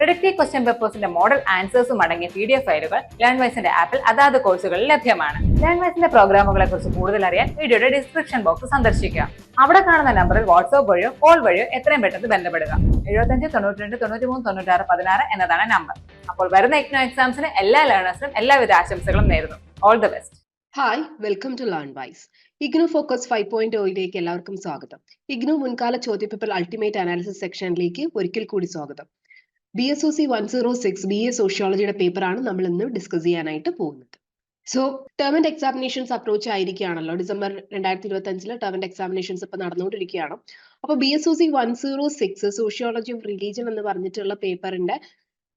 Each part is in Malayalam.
പ്രിഡിക്റ്റീവ് ക്വസ്റ്റ്യൻ പേപ്പേഴ്സിന്റെ മോഡൽ ആൻസേഴ്സും അടങ്ങിയ പി ഡി എഫ് ഫയലുകൾ ലേൺവൈസിന്റെ ആപ്പിൽ അതാത് കോഴ്സുകളിൽ ലഭ്യമാണ്. ലേൺവൈസിന്റെ പ്രോഗ്രാമുകളെ കുറിച്ച് കൂടുതൽ അറിയാൻ വീഡിയോയുടെ ഡിസ്ക്രിപ്ഷൻ ബോക്സ് സന്ദർശിക്കുക. അവിടെ കാണുന്ന നമ്പറിൽ വാട്സ്ആപ്പ് വഴിയോ കോൾ വഴിയോ എത്രയും പെട്ടെന്ന് ബന്ധപ്പെടുക. എഴുപത്തഞ്ച് തൊണ്ണൂറ്റി രണ്ട് തൊണ്ണൂറ്റി മൂന്ന് തൊണ്ണൂറ്റാറ് പതിനാറ് എന്നതാണ് നമ്പർ അപ്പോൾ വരുന്ന ഇഗ്നോ എക്സാംസിന് എല്ലാ ലേണേഴ്സിനും എല്ലാവിധ ആശംസകളും നേരുന്നു. All the best hi welcome to Learnwise IGNOU focus five point ഒയിലേക്ക് എല്ലാവർക്കും സ്വാഗതം. ഇഗ്നു മുൻകാല ചോദ്യപേപ്പർ അൾട്ടിമേറ്റ് അനാലിസിസ് സെക്ഷനിലേക്ക് ഒരിക്കൽ കൂടി സ്വാഗതം. B S O C one zero six B A സോഷ്യോളജിയുടെ പേപ്പറാണ് നമ്മൾ ഇന്ന് ഡിസ്കസ് ചെയ്യാനായിട്ട് പോകുന്നത്. So term end examinations approach ആയിരിക്കുകയാണല്ലോ. December രണ്ടായിരത്തി ഇരുപത്തി അഞ്ചിൽ ടേം ആൻഡ് എക്സാമിനേഷൻസ് ഇപ്പൊ നടന്നുകൊണ്ടിരിക്കുകയാണ്. അപ്പൊ B S O C one zero six sociology of religion എന്ന് പറഞ്ഞിട്ടുള്ള പേപ്പറിന്റെ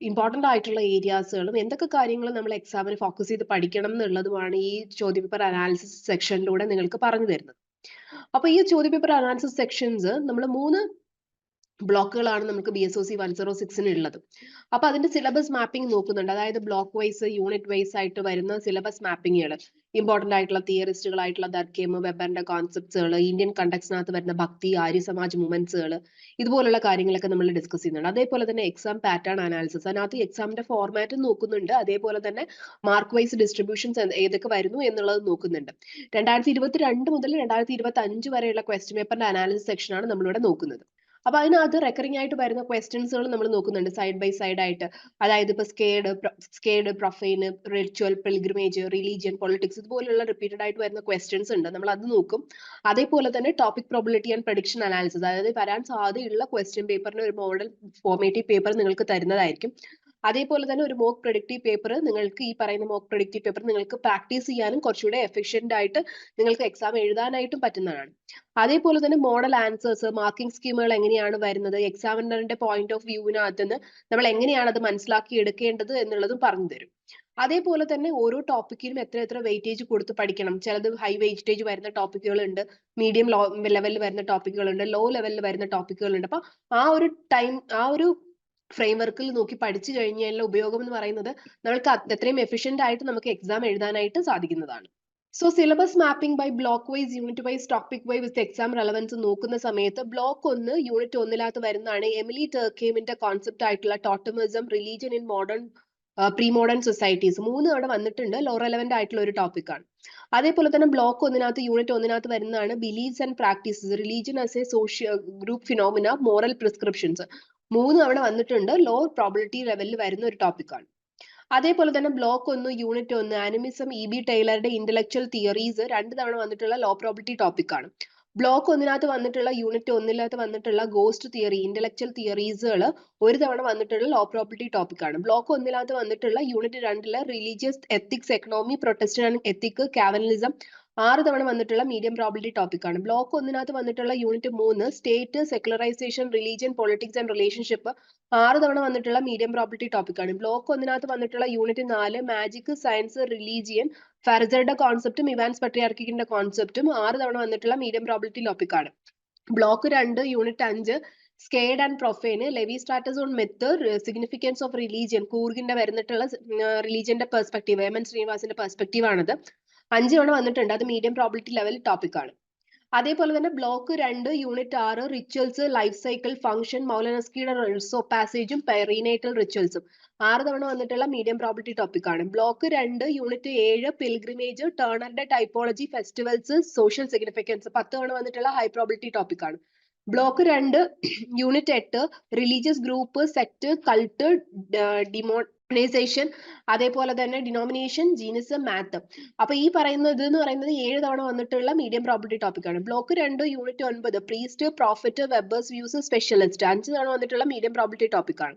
ഇമ്പോർട്ടന്റ് ആയിട്ടുള്ള ഏരിയാസുകളും എന്തൊക്കെ കാര്യങ്ങൾ നമ്മൾ എക്സാമിന് ഫോക്കസ് ചെയ്ത് പഠിക്കണം എന്നുള്ളതുമാണ് ഈ ചോദ്യപേപ്പർ അനാലിസിസ് സെക്ഷനിലൂടെ നിങ്ങൾക്ക് പറഞ്ഞു തരുന്നത്. അപ്പൊ ഈ ചോദ്യപേപ്പർ അനാലിസിസ് സെക്ഷൻസ് നമ്മൾ മൂന്ന് ബ്ലോക്കുകളാണ് നമുക്ക് B S O C one zero സിക്സിന് ഉള്ളത്. അപ്പൊ അതിന്റെ സിലബസ് മാപ്പിംഗ് നോക്കുന്നുണ്ട്. അതായത് ബ്ലോക്ക് വൈസ് യൂണിറ്റ് വൈസ് ആയിട്ട് വരുന്ന സിലബസ് മാപ്പിങ്ങുകൾ ഇമ്പോർട്ടന്റ് ആയിട്ടുള്ള തിയറിസ്റ്റുകൾ ആയിട്ടുള്ള ദർക്കേം വെബറിന്റെ കോൺസെപ്റ്റ്സുകൾ ഇന്ത്യൻ കണ്ടക്സിനകത്ത് വരുന്ന ഭക്തി ആര്യ സമാജ് മൂവ്മെന്റ്സുകൾ ഇതുപോലുള്ള കാര്യങ്ങളൊക്കെ നമ്മൾ ഡിസ്കസ് ചെയ്യുന്നുണ്ട്. അതേപോലെ തന്നെ എക്സാം പാറ്റേൺ അനാലിസിസ് അതിനകത്ത് എക്സാമിന്റെ ഫോർമാറ്റ് നോക്കുന്നുണ്ട്. അതേപോലെ തന്നെ മാർക്ക് വൈസ് ഡിസ്ട്രിബ്യൂഷൻസ് ഏതൊക്കെ വരുന്നു എന്നുള്ളത് നോക്കുന്നുണ്ട്. രണ്ടായിരത്തി ഇരുപത്തി രണ്ട് മുതൽ രണ്ടായിരത്തി ഇരുപത്തി അഞ്ച് വരെയുള്ള ക്വസ്റ്റ്യൻ പേപ്പറിന്റെ അനാലിസിസ് സെക്ഷനാണ് നമ്മളിവിടെ നോക്കുന്നത്. അപ്പൊ അതിനകത്ത് റെക്കറിംഗ് ആയിട്ട് വരുന്ന ക്വസ്റ്റ്യൻസുകൾ നമ്മൾ നോക്കുന്നുണ്ട് സൈഡ് ബൈ സൈഡ് ആയിട്ട്. അതായത് ഇപ്പൊ sacred sacred profane ritual pilgrimage religion politics ഇതുപോലുള്ള റിപ്പീറ്റഡ് ആയിട്ട് വരുന്ന ക്വസ്റ്റ്യൻസ് ഉണ്ട്. നമ്മൾ അത് നോക്കും. അതേപോലെ തന്നെ topic probability and prediction analysis അതായത് വരാൻ സാധ്യതയുള്ള ക്വസ്റ്റ്യൻ പേപ്പറിന് ഒരു മോഡൽ ഫോർമേറ്റീവ് പേപ്പർ നിങ്ങൾക്ക് തരുന്നതായിരിക്കും. അതേപോലെ തന്നെ ഒരു മോക്ക് പ്രൊഡക്റ്റീവ് പേപ്പർ നിങ്ങൾക്ക് ഈ പറയുന്ന മോക്ക് പ്രൊഡക്റ്റീവ് പേപ്പർ നിങ്ങൾക്ക് പ്രാക്ടീസ് ചെയ്യാനും കുറച്ചുകൂടെ എഫിഷ്യന്റ് ആയിട്ട് നിങ്ങൾക്ക് എക്സാം എഴുതാനായിട്ടും പറ്റുന്നതാണ്. അതേപോലെ തന്നെ മോഡൽ ആൻസേഴ്സ് മാർക്കിംഗ് സ്കീമുകൾ എങ്ങനെയാണ് വരുന്നത് എക്സാമിനറിന്റെ പോയിന്റ് ഓഫ് വ്യൂവിനകത്ത് നിന്ന് നമ്മൾ എങ്ങനെയാണ് അത് മനസ്സിലാക്കി എടുക്കേണ്ടത് എന്നുള്ളതും പറഞ്ഞു തരും. അതേപോലെ തന്നെ ഓരോ ടോപ്പിക്കിനും എത്ര എത്ര വെയിറ്റേജ് കൊടുത്ത് പഠിക്കണം. ചിലത് ഹൈ വെയിറ്റേജ് വരുന്ന ടോപ്പിക്കുകൾ ഉണ്ട് മീഡിയം ലോ ലെവലിൽ വരുന്ന ടോപ്പിക്കുകൾ ഉണ്ട് ലോ ലെവലിൽ വരുന്ന ടോപ്പിക്കുകൾ ഉണ്ട് അപ്പൊ ആ ഒരു ടൈം ആ ഒരു ഫ്രെയിംവർക്കിൽ നോക്കി പഠിച്ചു കഴിഞ്ഞാലുള്ള ഉപയോഗം എന്ന് പറയുന്നത് നമ്മൾക്ക് അത്രയും എഫിഷ്യന്റ് ആയിട്ട് നമുക്ക് എക്സാം എഴുതാനായിട്ട് സാധിക്കുന്നതാണ്. So syllabus mapping by block wise unit wise topic wise with exam relevance നോക്കുന്ന സമയത്ത് ബ്ലോക്ക് ഒന്ന് യൂണിറ്റ് ഒന്നിനകത്ത് വരുന്നതാണ് എമിലി ടേക്കേമിന്റെ കോൺസെപ്റ്റ് ആയിട്ടുള്ള totemism religion in modern pre modern societies മൂന്ന് അവിടെ വന്നിട്ടുണ്ട് ലോ റെലവെന്റ് ആയിട്ടുള്ള ഒരു ടോപ്പിക്കാണ് അതേപോലെ തന്നെ ബ്ലോക്ക് ഒന്നിനകത്ത് യൂണിറ്റ് ഒന്നിനകത്ത് വരുന്നതാണ് beliefs and practices religion as a social group phenomena moral prescriptions മൂന്ന് അവിടെ വന്നിട്ടുണ്ട്. ലോ പ്രോബിലിറ്റി ലെവലിൽ വരുന്ന ഒരു ടോപ്പിക്കാണ് അതേപോലെ തന്നെ ബ്ലോക്ക് ഒന്ന് യൂണിറ്റ് ഒന്ന് ആനിമിസം ഇ ബി ടൈലറുടെ ഇന്റലക്ച്വൽ തിയറീസ് രണ്ട് തവണ വന്നിട്ടുള്ള ലോ പ്രോബിലിറ്റി ടോപ്പിക്കാണ് ബ്ലോക്ക് ഒന്നിനകത്ത് വന്നിട്ടുള്ള യൂണിറ്റ് ഒന്നിനകത്ത് വന്നിട്ടുള്ള ഗോസ്റ്റ് തിയറി ഇന്റലക്ച്വൽ തിയറീസുകൾ ഒരു തവണ വന്നിട്ടുള്ള ലോ പ്രോബിലിറ്റി ടോപ്പിക്കാണ് ബ്ലോക്ക് ഒന്നിനകത്ത് വന്നിട്ടുള്ള യൂണിറ്റ് രണ്ടിലെ religious ethics economy protest and ethic കാവലിസം ആറ് തവണ വന്നിട്ടുള്ള മീഡിയം പ്രോബിലിറ്റി ടോപ്പിക്കാണ് ബ്ലോക്ക് ഒന്നിനകത്ത് വന്നിട്ടുള്ള യൂണിറ്റ് മൂന്ന് state secularisation religion politics and relationship ആറ് തവണ വന്നിട്ടുള്ള മീഡിയം പ്രോബിലിറ്റി ടോപ്പിക്കാണ് ബ്ലോക്ക് ഒന്നിനകത്ത് വന്നിട്ടുള്ള യൂണിറ്റ് നാല് മാജിക് സയൻസ് റിലീജിയൻ ഫെർസറുടെ കോൺസെപ്റ്റും ഇവാൻസ് പട്രിയാർക്കിന്റെ കോൺസെപ്റ്റും ആറ് തവണ വന്നിട്ടുള്ള മീഡിയം പ്രോബിലിറ്റി ടോപ്പിക്കാണ് ബ്ലോക്ക് രണ്ട് യൂണിറ്റ് അഞ്ച് sacred and profane Levi Strauss on myth significance of religion കൂർഗിന്റെ വരുന്നിട്ടുള്ള റിലീജിയന്റെ പെർസ്പെക്റ്റീവ് എം എൻ ശ്രീനിവാസിന്റെ പെർസ്പെക്റ്റീവ് ആണത്. അഞ്ച് തവണ വന്നിട്ടുണ്ട്. അത് മീഡിയം പ്രോബിലിറ്റി ലെവൽ ടോപ്പിക് ആണ്. അതേപോലെ തന്നെ ബ്ലോക്ക് രണ്ട് യൂണിറ്റ് ആറ് റിച്വൽസ് ലൈഫ് സൈക്കിൾ ഫംഗ്ഷൻ മൗലനസ്കിയുടെ റിസോ പാസേജും പെറീനേറ്റൽ റിച്വൽസും ആറ് തവണ വന്നിട്ടുള്ള മീഡിയം പ്രോബിലിറ്റി ടോപ്പിക് ആണ്. ബ്ലോക്ക് രണ്ട് യൂണിറ്റ് ഏഴ് പിൽഗ്രിമേജ് ടേണറിന്റെ ടൈപ്പോളജി ഫെസ്റ്റിവൽസ് സോഷ്യൽ സിഗ്നിഫിക്കൻസ് പത്ത് തവണ വന്നിട്ടുള്ള ഹൈ പ്രോബിലിറ്റി ടോപ്പിക് ആണ്. ബ്ലോക്ക് രണ്ട് യൂണിറ്റ് എട്ട് റിലീജിയസ് ഗ്രൂപ്പ് സെക്ട് കൾട്ട് ഡിമോ ഓർഗനൈസേഷൻ അതേപോലെ തന്നെ ഡിനോമിനേഷൻ ജീനസ് മാത്ത് അപ്പൊ ഈ പറയുന്നത് എന്ന് പറയുന്നത് ഏഴ് തവണ വന്നിട്ടുള്ള മീഡിയം പ്രോപ്പർട്ടി ടോപ്പിക് ആണ്. ബ്ലോക്ക് രണ്ട് യൂണിറ്റ് ഒൻപത് priest prophet Weber's views specialist അഞ്ച് തവണ വന്നിട്ടുള്ള മീഡിയം പ്രോപ്പർട്ടി ടോപ്പിക് ടോപ്പിക്കാണ്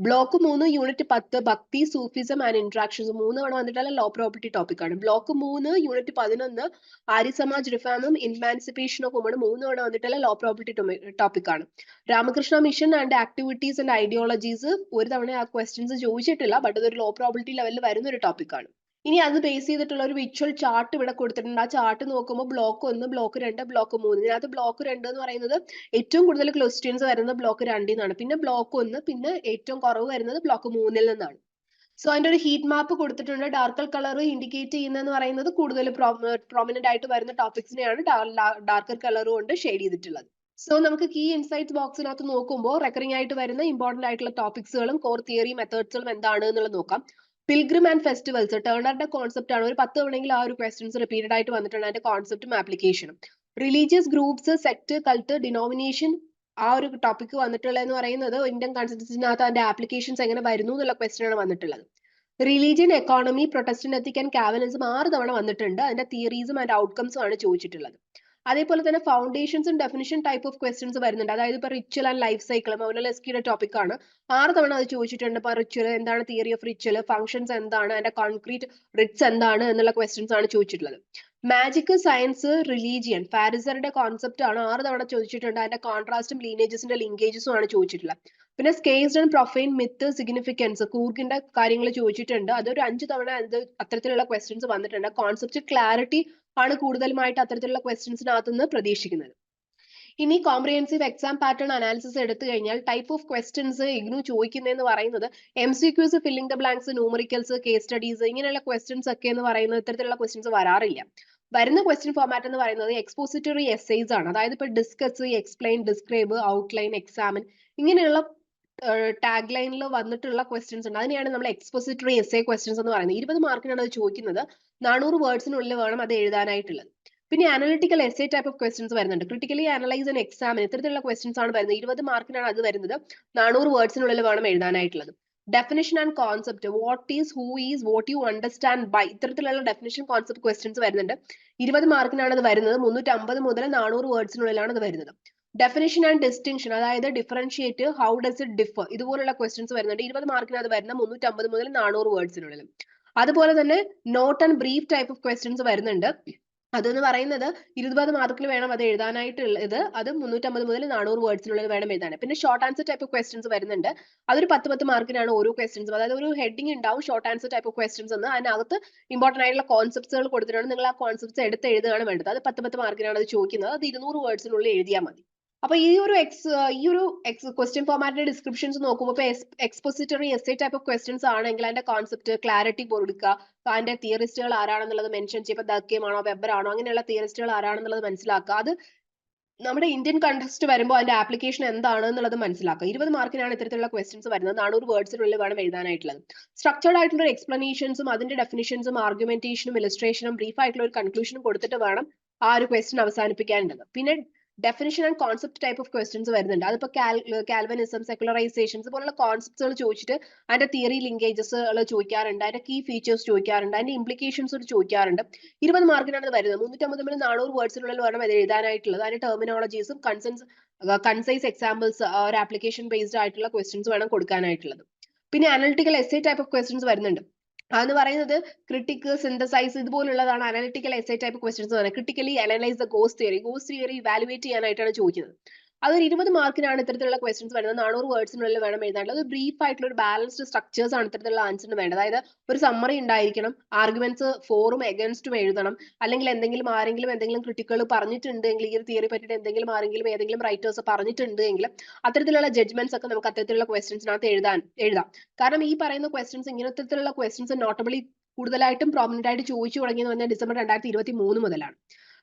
ബ്ലോക്ക് മൂന്ന് യൂണിറ്റ് പത്ത് ഭക്തി സൂഫിസം ആൻഡ് ഇന്ററാക്ഷൻസ് മൂന്ന് തവണ വന്നിട്ടുള്ള ലോ പ്രോപ്പർട്ടി ടോപ്പിക് ആണ്. ബ്ലോക്ക് മൂന്ന് യൂണിറ്റ് പതിനൊന്ന് ആര്യ സമാജ് റിഫാമും ഇൻമാൻസിപ്പേഷൻ ഓഫ് വുമൺ മൂന്ന് തവണ വന്നിട്ടുള്ള ലോ പ്രോപ്പർട്ടി ടോപ്പിക് ആണ്. Ramakrishna mission and activities and ideologies ഒരു തവണ ആ ക്വസ്റ്റ്യൻസ് ചോദിച്ചിട്ടില്ല ബട്ട് അതൊരു ലോ പ്രോബിലിറ്റി ലെവലിൽ വരുന്ന ഒരു ടോപ്പിക്കാണ് ഇനി അത് ബേസ് ചെയ്തിട്ടുള്ള ഒരു വിഷ്വൽ ചാർട്ട് ഇവിടെ കൊടുത്തിട്ടുണ്ട്. ആ ചാർട്ട് നോക്കുമ്പോൾ ബ്ലോക്ക് ഒന്ന് ബ്ലോക്ക് രണ്ട് ബ്ലോക്ക് മൂന്ന്. ഇതിനകത്ത് ബ്ലോക്ക് രണ്ട് എന്ന് പറയുന്നത് ഏറ്റവും കൂടുതൽ ക്വസ്റ്റ്യൻസ് വരുന്നത് ബ്ലോക്ക് രണ്ടിൽ നിന്നാണ് പിന്നെ ബ്ലോക്ക് ഒന്ന് പിന്നെ ഏറ്റവും കുറവ് വരുന്നത് ബ്ലോക്ക് മൂന്നിൽ നിന്നാണ്. സോ അതിന്റെ ഒരു ഹീറ്റ് മാപ്പ് കൊടുത്തിട്ടുണ്ട്. ഡാർക്കൽ കളർ ഇൻഡിക്കേറ്റ് ചെയ്യുന്നതെന്ന് പറയുന്നത് കൂടുതൽ പ്രോമിനന്റ് ആയിട്ട് വരുന്ന ടോപ്പിക്സിനെയാണ് ഡാർക്കർ കളർ കൊണ്ട് ഷെയ്ഡ് ചെയ്തിട്ടുള്ളത്. സോ നമുക്ക് കീ ഇൻസൈറ്റ്സ് ബോക്സിനകത്ത് നോക്കുമ്പോൾ റെക്കറിംഗ് ആയിട്ട് വരുന്ന ഇമ്പോർട്ടന്റ് ആയിട്ടുള്ള ടോപ്പിക്സുകളും കോർ തിയറി മെത്തേഡ്സുകളും എന്താണ് എന്നുള്ളത് നോക്കാം. പിൽഗ്രിം ആൻഡ് ഫെസ്റ്റിവൽസ് ടേണറിന്റെ കോൺസെപ്റ്റ് ആണ്. ഒരു പത്ത് തവണയെങ്കിലും ആ ഒരു ക്വസ്റ്റ്യൻസ് റിപ്പീറ്റഡ് ആയിട്ട് വന്നിട്ടുണ്ട് അതിന്റെ കോൺസെപ്റ്റും ആപ്ലിക്കേഷനും religious groups sect cult denomination ആ ഒരു ടോപ്പിക് വന്നിട്ടുള്ളതെന്ന് പറയുന്നത് ഇന്ത്യൻ കോൺസ്റ്റിറ്റ്യൂഷനകത്ത് അതിന്റെ ആപ്ലിക്കേഷൻസ് എങ്ങനെ വരുന്നു എന്നുള്ള ക്വസ്റ്റ്യൻ ആണ് വന്നിട്ടുള്ളത്. Religion economy Protestant ethic and Calvinism ആറ് തവണ വന്നിട്ടുണ്ട്. അതിന്റെ തിയറീസും ആൻഡ് ഔട്ട്കംസും ആണ് ചോദിച്ചിട്ടുള്ളത്. അതേപോലെ തന്നെ ഫൗണ്ടേഷൻസും ഡെഫിനിഷൻ ടൈപ്പ് ഓഫ് ക്വസ്റ്റ്യൻസ് വരുന്നുണ്ട്. അതായത് ഇപ്പൊ റിച്വൽ ആൻഡ് ലൈഫ് സൈക്കിൾ മൗലലസ്കിയുടെ ടോപ്പിക് ആണ്. ആറ് തവണ അത് ചോദിച്ചിട്ടുണ്ട്. ഇപ്പൊ റിച്വൽ എന്താണ് തിയറി ഓഫ് റിച്വൽ ഫംഗ്ഷൻസ് എന്താണ്? അതിന്റെ കോൺക്രീറ്റ് റിറ്റ്സ് എന്താണ്? എന്നുള്ള ക്വസ്റ്റ്യൻസ് ആണ് ചോദിച്ചിട്ടുള്ളത്. മാജിക് സയൻസ് റിലീജിയൻ ഫാരിസറുടെ കോൺസെപ്റ്റ് ആണ് ആറ് തവണ ചോദിച്ചിട്ടുണ്ട്. അതിന്റെ കോൺട്രാസ്റ്റും ലീനേജസിന്റെ ലിങ്കേജസും ആണ് ചോദിച്ചിട്ടുള്ളത്. പിന്നെ sacred and profane myth significance കൂർഗിന്റെ കാര്യങ്ങൾ ചോദിച്ചിട്ടുണ്ട്. അതൊരു അഞ്ച് തവണ അത് അത്തരത്തിലുള്ള ക്വസ്റ്റ്യൻസ് വന്നിട്ടുണ്ട്. കോൺസെപ്റ്റ് ക്ലാരിറ്റി ആണ് കൂടുതലുമായിട്ട് അത്തരത്തിലുള്ള ക്വസ്റ്റ്യൻസിനകത്തുനിന്ന് പ്രതീക്ഷിക്കുന്നത്. ഇനി കോംപ്രിഹെൻസീവ് എക്സാം പാറ്റേൺ അനാലിസിസ് എടുത്തു കഴിഞ്ഞാൽ ടൈപ്പ് ഓഫ് ക്വസ്റ്റ്യൻസ് ഇഗ്നു ചോദിക്കുന്നതെന്ന് പറയുന്നത് M C Qs filling the blanks numericals case studies ഇങ്ങനെയുള്ള ക്വസ്റ്റ്യൻസ് ഒക്കെ എന്ന് പറയുന്നത് ഇത്തരത്തിലുള്ള ക്വസ്റ്റ്യൻസ് വരാറില്ല. വരുന്ന ക്വസ്റ്റ്യൻ ഫോർമാറ്റ് എന്ന് പറയുന്നത് എക്സ്പോസിറ്ററി എസ്സേസ് ആണ്. അതായത് ഇപ്പൊ discuss explain describe outline examine ഇങ്ങനെയുള്ള ടാഗ് ലൈനിൽ വന്നിട്ടുള്ള ക്വസ്റ്റ്യൻസ് ഉണ്ട്. അതിനെയാണ് നമ്മൾ എക്സ്പോസിറ്ററി എസ്എ ക്വസ്റ്റ്യൻസ് എന്ന് പറയുന്നത്. ഇരുപത് മാർക്കിനാണ് അത് ചോദിക്കുന്നത്. നാനൂറ് വേർഡ്സിനുള്ളിൽ വേണം അത് എഴുതാനായിട്ടുള്ളത്. പിന്നെ analytical essay type of questions വരുന്നുണ്ട്. ക്രിട്ടിക്കലി അനലൈസ് ആൻഡ് എക്സാമിന് ഇത്തരത്തിലുള്ള ക്വസ്റ്റ്യൻസ് ആണ് വരുന്നത്. ഇരുപത് മാർക്കിനാണ് അത് വരുന്നത്. നാനൂറ് വേർഡ്സിനുള്ളിൽ വേണം എഴുതാനായിട്ടുള്ളത്. Definition and concept what is who is what you understand by ഇത്തരത്തിലുള്ള ഡെഫിനിഷൻ കോൺസെപ്റ്റ് ക്വസ്റ്റ്യൻസ് വരുന്നുണ്ട്. ഇരുപത് മാർക്കിനാണ് അത് വരുന്നത്. മുന്നൂറ്റി അമ്പത് മുതൽ നാനൂറ് വേർഡ്സിനുള്ളിലാണ് അത് വരുന്നത്. ഡെഫിനിഷൻ ആൻഡ് ഡിസ്റ്റിങ്ഷൻ അതായത് differentiate how does it differ ഇതുപോലുള്ള ക്വസ്റ്റ്യൻസ് വരുന്നുണ്ട്. ഇരുപത് മാർക്കിന് അത് വരുന്ന മുന്നൂറ്റി അമ്പത് മുതൽ നാനൂറ് വേർഡ്സിനുള്ളിൽ അതുപോലെ തന്നെ note and brief type of questions വരുന്നുണ്ട്. അതെന്ന് പറയുന്നത് ഇരുപത് മാർക്കിൽ വേണം അത് എഴുതാനായിട്ടുള്ളത്. അത് മുന്നൂറ്റമ്പത് മുതൽ നാനൂറ് വേർഡ്സിനുള്ളിൽ വേണം എഴുതാൻ. പിന്നെ short answer type of questions വരുന്നുണ്ട്. അതൊരു പത്ത് പത്ത് മാർക്കിനാണ് ഓരോ ക്വസ്റ്റ്യൻസും അതായത് ഒരു ഹെഡിങ് ഉണ്ടാവും short answer type of questions എന്ന്. അതിനകത്ത് ഇമ്പോർട്ടന്റ് ആയിട്ടുള്ള കോൺസെപ്റ്റ്സുകൾ കൊടുത്തിട്ടുണ്ട്. നിങ്ങൾ ആ കോൺസെപ്റ്റ്സ് എടുത്ത് എഴുതുകയാണ് വേണ്ടത്. അത് പത്ത് പത്ത് മാർക്കിനാണ് അത് ചോദിക്കുന്നത്. അത് ഇരുന്നൂറ് വേർഡ്സിനുള്ളിൽ എഴുതിയാൽ മതി. അപ്പൊ ഈ ഒരു എക്സ് ഈ ഒരു എക്സ് ക്വസ്റ്റ്യൻ ഫോർമാറ്റിന്റെ ഡിസ്ക്രിപ്ഷൻസ് നോക്കുമ്പോൾ ഇപ്പൊ expository essay type of questions ആണെങ്കിൽ അതിന്റെ കോൺസെപ്റ്റ് ക്ലാരിറ്റി കൊടുക്കുക അതിന്റെ തിയറിസ്റ്റുകൾ ആരാണെന്നുള്ളത് മെൻഷൻ ചെയ്യുമ്പോൾ വെബർ ആണോ അങ്ങനെയുള്ള തിയറിസ്റ്റുകൾ ആരാണെന്നുള്ളത് മനസ്സിലാക്കുക അത് നമ്മുടെ ഇന്ത്യൻ കണ്ടസ്റ്റ് വരുമ്പോൾ അതിന്റെ ആപ്ലിക്കേഷൻ എന്താണ് എന്നുള്ളത് മനസ്സിലാക്കുക ഇരുപത് മാർക്കിനാണ് ഇത്തരത്തിലുള്ള ക്വസ്റ്റ്യൻസ് വരുന്നത്. നാനൂറ് വേർഡ്സിനുള്ളിൽ വേണം എഴുതാനായിട്ടുള്ളത്. സ്ട്രക്ചേർഡ് ആയിട്ടുള്ള എക്സ്പ്ലനേഷൻസും അതിന്റെ ഡെഫിനിഷൻസും ആർഗ്യുമെന്റേഷനും ഇലസ്ട്രേഷനും ബ്രീഫ് ആയിട്ടുള്ള ഒരു കൺക്ലൂഷനും കൊടുത്തിട്ട് വേണം ആ ഒരു ക്വസ്റ്റ്യൻ അവസാനിപ്പിക്കാനുള്ളത്. പിന്നെ definition and concept type of questions വരുന്നുണ്ട്. അതിപ്പോ കാൽവനിസം സെക്കുലറൈസേഷൻസ് പോലുള്ള കോൺസെപ്റ്റ്സ് ചോദിച്ചിട്ട് അതിന്റെ തിയറി ലിങ്കേജസ് ചോദിക്കാറുണ്ട്. അതിന്റെ കീ ഫീച്ചേഴ്സ് ചോദിക്കാറുണ്ട്. അതിന്റെ ഇംപ്ലിക്കേഷൻസ് ചോദിക്കാറുണ്ട്. ഇരുപത് മാർക്കിനാണ് ഇത് വരുന്നത്. മുന്നൂറ്റമ്പത് മുതൽ നാനൂറ് വേർഡ്സിനുള്ളിൽ വേണം ഇത് എഴുതാനായിട്ടുള്ളത്. അതിന്റെ ടെർമിനോളജീസും കൺസെൻസ് കൺസൈസ് എക്സാമ്പിൾസ് ഒരു ആപ്ലിക്കേഷൻ ബേസ്ഡ് ആയിട്ടുള്ള ക്വസ്റ്റ്യൻസ് വേണം കൊടുക്കാനായിട്ടുള്ളത്. പിന്നെ analytical essay type of questions വരുന്നുണ്ട്. അതെന്ന് പറയുന്നത് ക്രിട്ടിക് സിന്തസൈസ് ഇതുപോലുള്ളതാണ് അനലിറ്റിക്കൽ എസ്സേ ടൈപ്പ് ക്വസ്റ്റ്യൻസ് പറയുന്നത്. Critically analyse the Goss theory Goss theory evaluate ചെയ്യാനായിട്ടാണ് ചോദിക്കുന്നത്. അതൊരു ഇരുപത് മാർക്കിനാണ് ഇത്തരത്തിലുള്ള ക്വസ്റ്റ്യൻസ് വരുന്നത്. നാനൂറ് വേർഡ്സിനുള്ളിൽ വേണം എഴുതാനുള്ളത്. ബ്രീഫ് ആയിട്ടുള്ള ഒരു ബാലൻസ്ഡ് സ്ട്രക്ചേഴ്സ് ആണ് ഇത്തരത്തിലുള്ള ആൻസറിന് വേണ്ടത്. അതായത് ഒരു സമ്മറി ഉണ്ടായിരിക്കണം. ആർഗ്യുമെന്റ്സ് ഫോറും എഗൻസ്റ്റും എഴുതണം. അല്ലെങ്കിൽ എന്തെങ്കിലും ആരെങ്കിലും എന്തെങ്കിലും ക്രിട്ടിക്കൽ പറഞ്ഞിട്ടുണ്ടെങ്കിൽ ഈ ഒരു തിയറി പറ്റിയിട്ട് എന്തെങ്കിലും ആരെങ്കിലും ഏതെങ്കിലും റൈറ്റേഴ്സ് പറഞ്ഞിട്ടുണ്ട് എങ്കിൽ അത്തരത്തിലുള്ള ജഡ്ജ്മെന്റ്സ് ഒക്കെ നമുക്ക് അത്തരത്തിലുള്ള ക്വസ്റ്റ്യൻസിനകത്ത് എഴുതാൻ എഴുതാം. കാരണം ഈ പറയുന്ന ക്വസ്റ്റ്യൻസ് ഇങ്ങനത്തെ ക്വസ്റ്റ്യൻസ് നോട്ടബിളി കൂടുതലായിട്ടും പ്രോമിനന്റ് ആയിട്ട് ചോദിച്ചു തുടങ്ങിയെന്ന് പറഞ്ഞാൽ ഡിസംബർ രണ്ടായിരത്തി ഇരുപത്തി മൂന്ന് മുതലാണ്.